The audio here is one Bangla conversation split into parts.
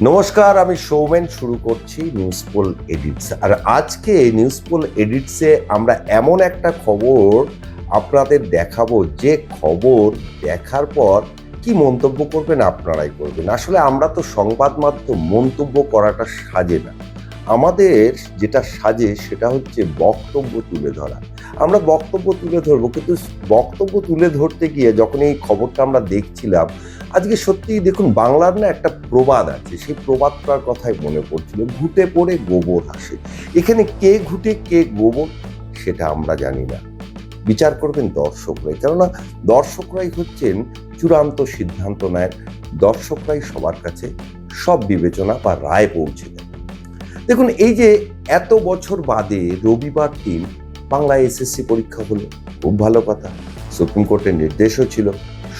নমস্কার, আমি সৌমেন, শুরু করছি নিউজ পোল এডিটস আর আজকে নিউজ পোল এডিটসে আমরা এমন একটা খবর আপনাদের দেখাবো, যে খবর দেখার পর কি মন্তব্য করবেন আপনারাই করবেন। আসলে আমরা তো সংবাদ মাধ্যম, মন্তব্য করাটা সাজে না। আমাদের যেটা সাজে সেটা হচ্ছে বক্তব্য তুলে ধরা। আমরা বক্তব্য তুলে ধরবো, কিন্তু বক্তব্য তুলে ধরতে গিয়ে যখন এই খবরটা আমরা দেখছিলাম, আজকে সত্যি দেখুন বাংলার না একটা প্রবাদ আছে, সেই প্রবাদটার কথাই মনে পড়ছিল, ঘুটে পড়ে গোবর হাসে এখানে কে ঘুটে, কে গোবর সেটা আমরা জানি না। বিচার করবেন দর্শকরাই, কেননা দর্শকরাই হচ্ছেন চূড়ান্ত সিদ্ধান্ত নেয় দর্শকরাই সবার কাছে সব বিবেচনা বা রায় পৌঁছে দেয় দেখুন, এই যে এত বছর বাদে রবিবার দিন বাংলা এসএসসি পরীক্ষা হলো। খুব ভালো কথা। সুপ্রিম কোর্টের নির্দেশও ছিল,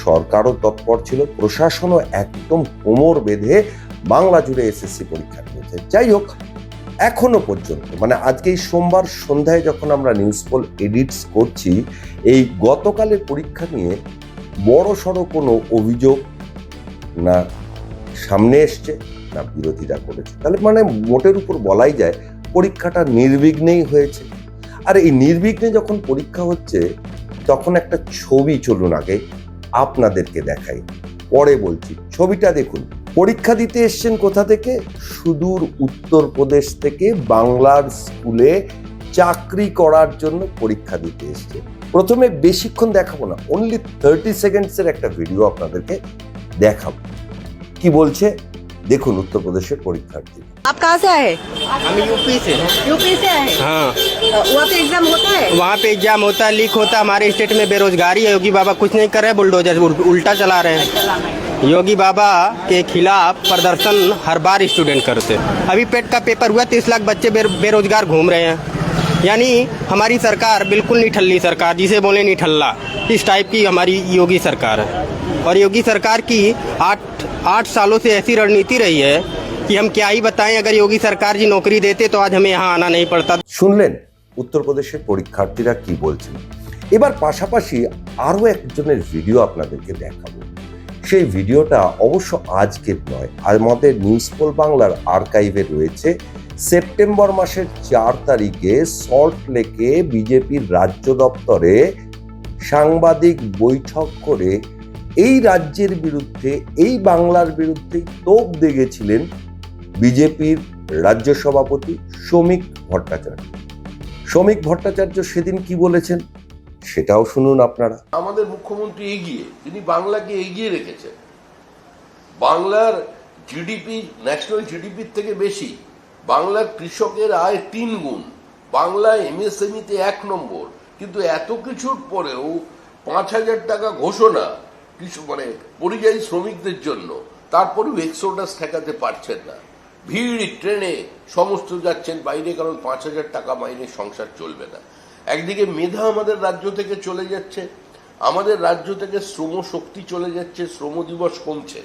সরকারও তৎপর ছিল, প্রশাসনও একদম কোমর বেঁধে বাংলা জুড়ে এসএসসি পরীক্ষা নিয়েছে যাই হোক, এখনও পর্যন্ত মানে আজকে এই সোমবার সন্ধ্যায় যখন আমরা নিউজ পোল এডিটস করছি, এই গতকালের পরীক্ষা নিয়ে বড় সড়ো কোনো অভিযোগ না সামনে এসছে, না বিরোধীরা করেছে। তাহলে মানে মোটের উপর বলাই যায়, পরীক্ষাটা নির্বিঘ্নেই হয়েছে। আর এই নির্বিঘ্নে যখন পরীক্ষা হচ্ছে, তখন একটা ছবি চলুন আগে, আপনাদেরকে দেখাই। পরে বলছি, ছবিটা দেখুন। পরীক্ষা দিতে এসছেন কোথা থেকে? সুদূর উত্তরপ্রদেশ থেকে বাংলার স্কুলে চাকরি করার জন্য পরীক্ষা দিতে এসছে। প্রথমে বেশিক্ষণ দেখাবো না অনলি থার্টি সেকেন্ডসের একটা ভিডিও আপনাদেরকে দেখাবো। কি বলছে? দেখুন উত্তরপ্রদেশের পরীক্ষার্থী आप कहाँ से आए हम यूपी से यूपी से आए हाँ अ, वहाँ पे एग्जाम होता है वहाँ पे एग्जाम होता है लीक होता है हमारे स्टेट में बेरोजगारी है योगी बाबा कुछ नहीं कर रहे बुलडोजर उल- उल्टा चला रहे हैं योगी बाबा के खिलाफ प्रदर्शन हर बार स्टूडेंट करते हैं। अभी पेट का पेपर हुआ तीस लाख बच्चे बेर- बेरोजगार घूम रहे हैं यानी हमारी सरकार बिल्कुल नहीं ठल्ली सरकार जिसे बोले नहीं ठल्ला इस टाइप की हमारी योगी सरकार है और योगी सरकार की आठ आठ सालों से ऐसी रणनीति रही है कि हम क्या ही बताएं अगर योगी सरकार जी नौकरी देते तो आज हमें यहाँ आना नहीं पड़ता শুনলেন উত্তরপ্রদেশের পরীক্ষার্থীরা কি বলছেন এবার পাশাপাশি আরও একজনের ভিডিও আপনাদেরকে দেখাবো সেই ভিডিওটা অবশ্য আজকের নয় আমাদের নিউজ পোল বাংলার আর্কাইভে রয়েছে সেপ্টেম্বর মাসের চার তারিখে সল্ট লেকে বিজেপির রাজ্য দপ্তরে সাংবাদিক বৈঠক করে এই রাজ্যের বিরুদ্ধে, এই বাংলার বিরুদ্ধে তোপ দেগেছিলেন বিজেপির রাজ্য সভাপতি শ্রমিক ভট্টাচার্য। শ্রমিক ভট্টাচার্য সেদিন কি বলেছেন সেটাও শুনুন আপনারা। আমাদের মুখ্যমন্ত্রী এগিয়ে, তিনি বাংলাকে এগিয়ে রেখেছেন। বাংলার জিডিপি ন্যাশনাল জিডিপির থেকে বেশি, বাংলার কৃষকের আয় তিন গুণ, বাংলা এমএসএমইতে এক নম্বর। কিন্তু এত কিছুর পরেও পাঁচ হাজার টাকা ঘোষণা কিছু মানে পরিযায়ী শ্রমিকদের জন্য তারপরেও এক্সোডাস ঠেকাতে পারছেন না। ভিড়, ট্রেনে সমস্ত যাচ্ছেন বাইরে, কারণ পাঁচ হাজার টাকা মাইনে সংসার চলবে না। একদিকে মেধা আমাদের রাজ্য থেকে চলে যাচ্ছে, আমাদের রাজ্য থেকে শ্রম শক্তি চলে যাচ্ছে, শ্রম দিবস কমছে।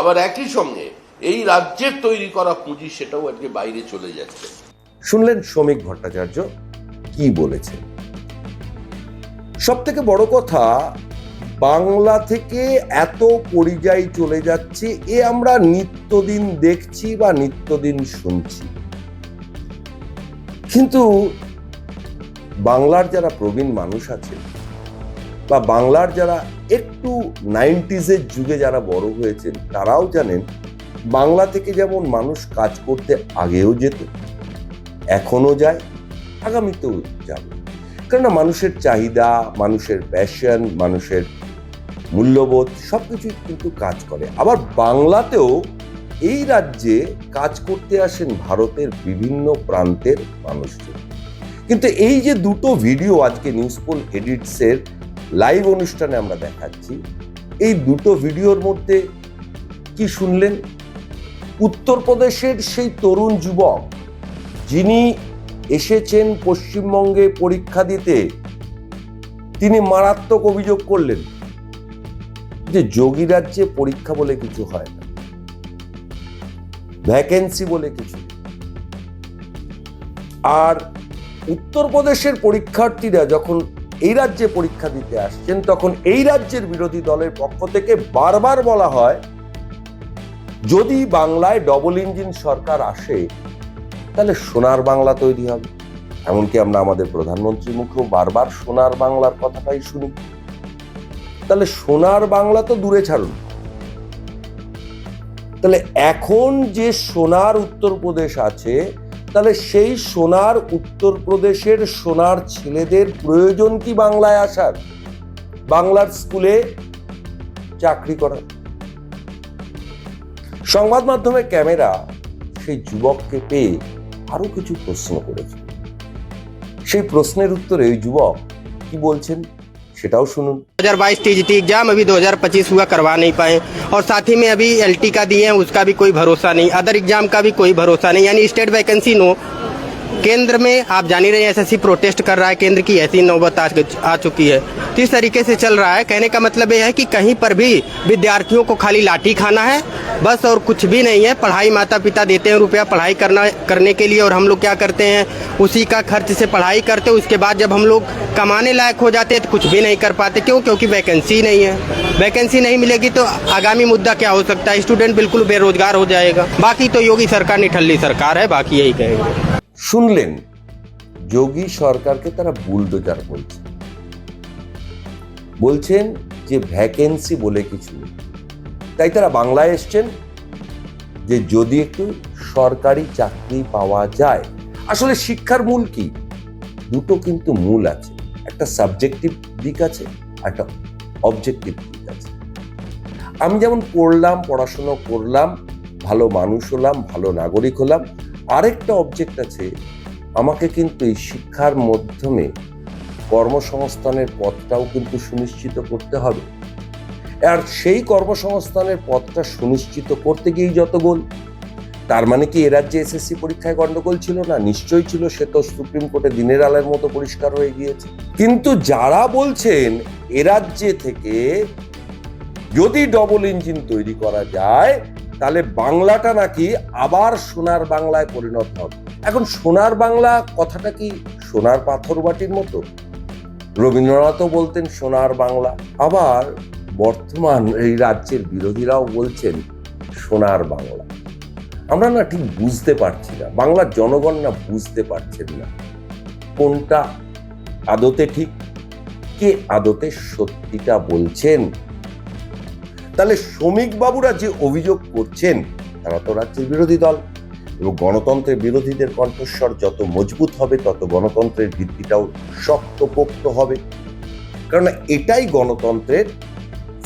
আবার একই সঙ্গে এই রাজ্যের তৈরি করা পুঁজি সেটাও আজকে বাইরে চলে যাচ্ছে। শুনলেন শ্রমিক ভট্টাচার্য কি বলেছেন। সব থেকে বড় কথা বাংলা থেকে এত পরিযায়ী চলে যাচ্ছে, এ আমরা নিত্যদিন দেখছি বা নিত্যদিন শুনছি। কিন্তু বাংলার যারা প্রবীণ মানুষ আছে বা বাংলার যারা একটু নাইনটিজের যুগে যারা বড় হয়েছেন, তারাও জানেন বাংলা থেকে যেমন মানুষ কাজ করতে আগেও যেত, এখনও যায়, আগামীতেও যাবে। কেননা মানুষের চাহিদা, মানুষের প্যাশন মানুষের মূল্যবোধ সব কিছুই কিন্তু কাজ করে। আবার বাংলাতেও এই রাজ্যে কাজ করতে আসেন ভারতের বিভিন্ন প্রান্তের মানুষজন। কিন্তু এই যে দুটো ভিডিও আজকে নিউজ পোল এডিটসের লাইভ অনুষ্ঠানে আমরা দেখাচ্ছি, এই দুটো ভিডিওর মধ্যে কি শুনলেন? উত্তরপ্রদেশের সেই তরুণ যুবক, যিনি এসেছেন পশ্চিমবঙ্গে পরীক্ষা দিতে, তিনি মারাত্মক অভিযোগ করলেন। যে যোগী রাজ্যে পরীক্ষা বলে কিছু হয় না ভ্যাকেন্সি বলে কিছু আর উত্তরপ্রদেশের পরীক্ষার্থীরা যখন এই রাজ্যে পরীক্ষা দিতে আসছেন, তখন এই রাজ্যের বিরোধী দলের পক্ষ থেকে বারবার বলা হয়, যদি বাংলায় ডবল ইঞ্জিন সরকার আসে, তাহলে সোনার বাংলা তৈরি হবে। এমনকি আমরা আমাদের প্রধানমন্ত্রী মুখেও বারবার সোনার বাংলার কথাটাই শুনি। তাহলে সোনার বাংলা তো দূরে ছাড়ুন। তাহলে এখন যে সোনার উত্তরপ্রদেশ আছে, তাহলে সেই সোনার উত্তরপ্রদেশের সোনার ছেলেদের প্রয়োজন কি বাংলায় আসার? বাংলার স্কুলে চাকরি করা সংবাদ মাধ্যমে ক্যামেরা সেই যুবককে পেয়ে আরও কিছু প্রশ্ন করেছে। সেই প্রশ্নের উত্তরে ওই যুবক কি বলছেন? সেটাও শুনুন 2022 टीजीटी एग्जाम अभी 2025 हुआ करवा नहीं पाए और साथ ही में अभी एलटी का दिए हैं उसका भी कोई भरोसा नहीं अदर एग्जाम का भी कोई भरोसा नहीं यानी स्टेट वैकेंसी नो केंद्र में आप जान ही रहे हैं एसएससी प्रोटेस्ट कर रहा है केंद्र की ऐसी नौबत आ, आ चुकी है। तो इस तरीके से चल रहा है। कहने का मतलब यह है कि कहीं पर भी विद्यार्थियों को खाली लाठी खाना है बस और कुछ भी नहीं है। पढ़ाई माता पिता देते हैं रुपया पढ़ाई करना करने के लिए और हम लोग क्या करते हैं? उसी का खर्च से पढ़ाई करते हैं। उसके बाद जब हम लोग कमाने लायक हो जाते हैं तो कुछ भी नहीं कर पाते। क्यों? क्योंकि वैकेंसी नहीं है। वैकेंसी नहीं मिलेगी तो आगामी मुद्दा क्या हो सकता है? स्टूडेंट बिल्कुल बेरोजगार हो जाएगा। बाकी तो योगी सरकार निठल्ली सरकार है। बाकी यही कहेंगे। শুনলেন, যোগী সরকারকে তারা বুলডোজার বলছে। বলছেন যে ভ্যাকেন্সি বলে কিছু নেই। তাই তারা বাংলায় এসছেন যে যদি একটু সরকারি চাকরি পাওয়া যায়, আসলে শিক্ষার মূল কি? দুটো কিন্তু মূল আছে। একটা সাবজেক্টিভ দিক আছে একটা অবজেক্টিভ দিক আছে। আমি যেমন পড়লাম, পড়াশুনো করলাম, ভালো মানুষ হলাম, ভালো নাগরিক হলাম আরেকটা অবজেক্ট আছে, আমাকে কিন্তু এই শিক্ষার মাধ্যমে কর্মসংস্থানের পথটাও কিন্তু সুনিশ্চিত করতে হবে। আর সেই কর্মসংস্থানের পথটা সুনিশ্চিত করতে গিয়েই যত গোল। তার মানে কি, এ রাজ্যে এসএসসি পরীক্ষায় গন্ডগোল ছিল না? নিশ্চয়ই ছিল, সে তো সুপ্রিম কোর্টে দিনের আলের মতো পরিষ্কার হয়ে গিয়েছে। কিন্তু যারা বলছেন, এ রাজ্যে থেকে যদি ডবল ইঞ্জিন তৈরি করা যায় তাহলে বাংলাটা নাকি আবার সোনার বাংলায় পরিণত হবে। এখন সোনার বাংলা কথাটা কি সোনার পাথর বাটির মতো? রবীন্দ্রনাথও বলতেন সোনার বাংলা। আবার বর্তমান এই রাজ্যের বিরোধীরাও বলছেন সোনার বাংলা। আমরা না ঠিক বুঝতে পারছি না, বাংলার জনগণ না বুঝতে পারছেন না কোনটা আদতে ঠিক, কে আদতে সত্যিটা বলছেন তাহলে শ্রমিক বাবুরা যে অভিযোগ করছেন, তারা তো রাজ্যের বিরোধী দল এবং গণতন্ত্রের বিরোধীদের কণ্ঠস্বর যত মজবুত হবে, তত গণতন্ত্রের ভিত্তিটাও শক্তপোক্ত হবে। কারণ এটাই গণতন্ত্রের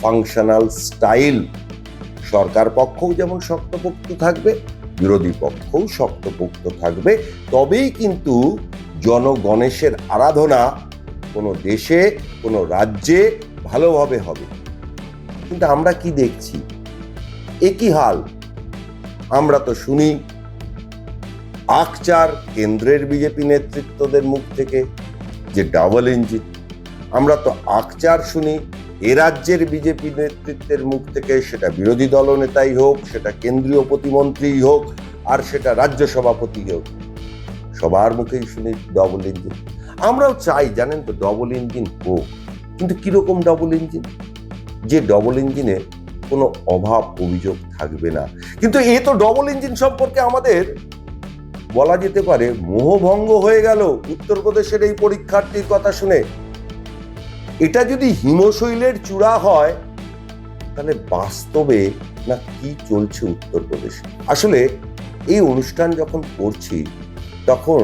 ফাংশনাল স্টাইল সরকার পক্ষও যেমন শক্তপোক্ত থাকবে, বিরোধী পক্ষও শক্তপোক্ত থাকবে, তবেই কিন্তু জনগণেশের আরাধনা কোনো দেশে, কোনো রাজ্যে ভালোভাবে হবে। কিন্তু আমরা কি দেখছি? একই হাল। আমরা তো শুনি, আকচার কেন্দ্রের বিজেপি নেতৃত্বদের মুখ থেকে যে ডাবল ইঞ্জিন। আমরা তো আকচার শুনি, এ রাজ্যের বিজেপি নেতৃত্বের মুখ থেকে সেটা বিরোধী দলনেতাই হোক, সেটা কেন্দ্রীয় প্রতিমন্ত্রী হোক, আর সেটা রাজ্য সভাপতি হোক। সবার মুখেই শুনি ডবল ইঞ্জিন আমরাও চাই, জানেন তো ডবল ইঞ্জিন হোক। কিন্তু কীরকম ডবল ইঞ্জিন যে ডবল ইঞ্জিনে কোনো অভাব, অভিযোগ থাকবে না। কিন্তু এ তো ডবল ইঞ্জিন সম্পর্কে আমাদের বলা যেতে পারে, মোহভঙ্গ হয়ে গেল উত্তরপ্রদেশের এই পরীক্ষার্থীর কথা শুনে। এটা যদি হিমশৈলের চূড়া হয়, তাহলে বাস্তবে না কি চলছে উত্তরপ্রদেশে? আসলে এই অনুষ্ঠান যখন করছি, তখন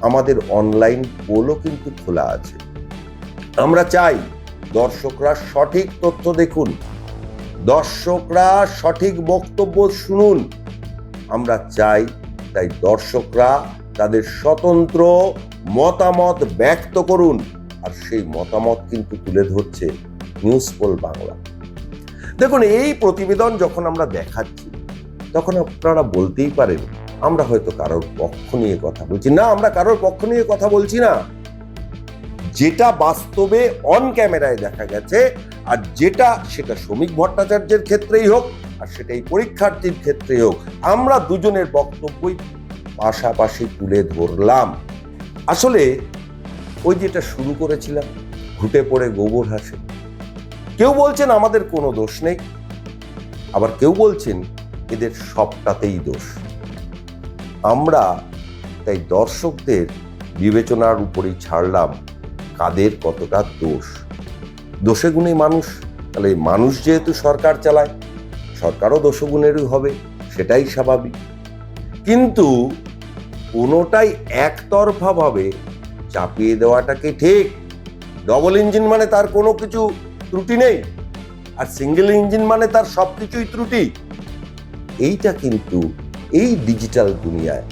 আমাদের অনলাইন পোলও কিন্তু খোলা আছে। আমরা চাই দর্শকরা সঠিক তথ্য দেখুন। দর্শকরা সঠিক বক্তব্য শুনুন। আমরা চাই, তাই দর্শকরা তাদের স্বতন্ত্র মতামত ব্যক্ত করুন। আর সেই মতামত কিন্তু তুলে ধরছে নিউজ পোল বাংলা। দেখুন, এই প্রতিবেদন যখন আমরা দেখাচ্ছি, তখন আপনারা বলতেই পারেন, আমরা হয়তো কারোর পক্ষ নিয়ে কথা বলছি। না, আমরা কারোর পক্ষ নিয়ে কথা বলছি না। যেটা বাস্তবে অন ক্যামেরায় দেখা গেছে, আর যেটা সেটা শ্রমিক ভট্টাচার্যের ক্ষেত্রেই হোক, আর সেটা এই পরীক্ষার্থীর ক্ষেত্রেই হোক, আমরা দুজনের বক্তব্যই পাশাপাশি তুলে ধরলাম। আসলে ওই যেটা শুরু করেছিলাম, ঘুটে পড়ে গোবর হাসে। কেউ বলছেন আমাদের কোনো দোষ নেই, আবার কেউ বলছেন এদের সবটাতেই দোষ। আমরা তাই দর্শকদের বিবেচনার উপরেই ছাড়লাম। কাদের কতটা দোষ? দোষে গুণে মানুষ, তাহলে মানুষ যেহেতু সরকার চালায়, সরকারও দোষগুণেরই হবে, সেটাই স্বাভাবিক। কিন্তু কোনোটাই একতরফাভাবে চাপিয়ে দেওয়াটাকে ঠিক? ডবল ইঞ্জিন মানে তার কোনো কিছু ত্রুটি নেই, আর সিঙ্গেল ইঞ্জিন মানে তার সব কিছুই ত্রুটি। এইটা কিন্তু এই ডিজিটাল দুনিয়ায়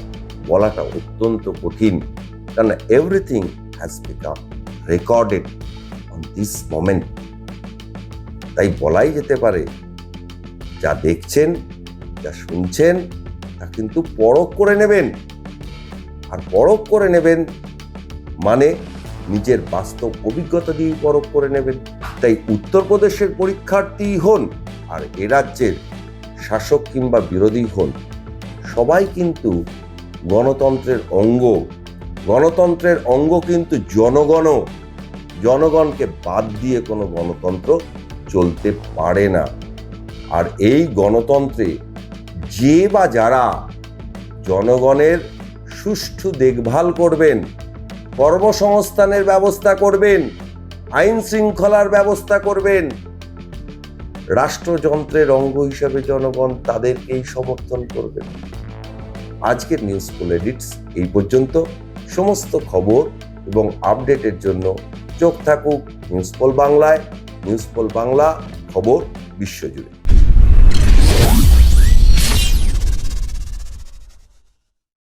বলাটা অত্যন্ত কঠিন কারণ everything has become recorded on this moment. তাই বলাই যেতে পারে, যা দেখছেন, যা শুনছেন, তা কিন্তু পরখ করে নেবেন। আর পরখ করে নেবেন মানে নিজের বাস্তব অভিজ্ঞতা দিয়ে পরখ করে নেবেন। তাই উত্তরপ্রদেশের পরীক্ষার্থী হন আর এ রাজ্যের শাসক কিংবা বিরোধী হন, সবাই কিন্তু গণতন্ত্রের অঙ্গ গণতন্ত্রের অঙ্গ কিন্তু জনগণ জনগণকে বাদ দিয়ে কোনো গণতন্ত্র চলতে পারে না। আর এই গণতন্ত্রে যে বা যারা জনগণের সুষ্ঠু দেখভাল করবেন, কর্মসংস্থানের ব্যবস্থা করবেন, আইন শৃঙ্খলার ব্যবস্থা করবেন, রাষ্ট্রযন্ত্রের অঙ্গ হিসাবে জনগণ তাদেরকেই সমর্থন করবেন। আজকের নিউজ পোল এডিটস এই পর্যন্ত। সমস্ত খবর এবং আপডেটের জন্য চোখ থাকুক নিউজ পোল বাংলায় নিউজ পোল বাংলা খবর বিশ্বজুড়ে।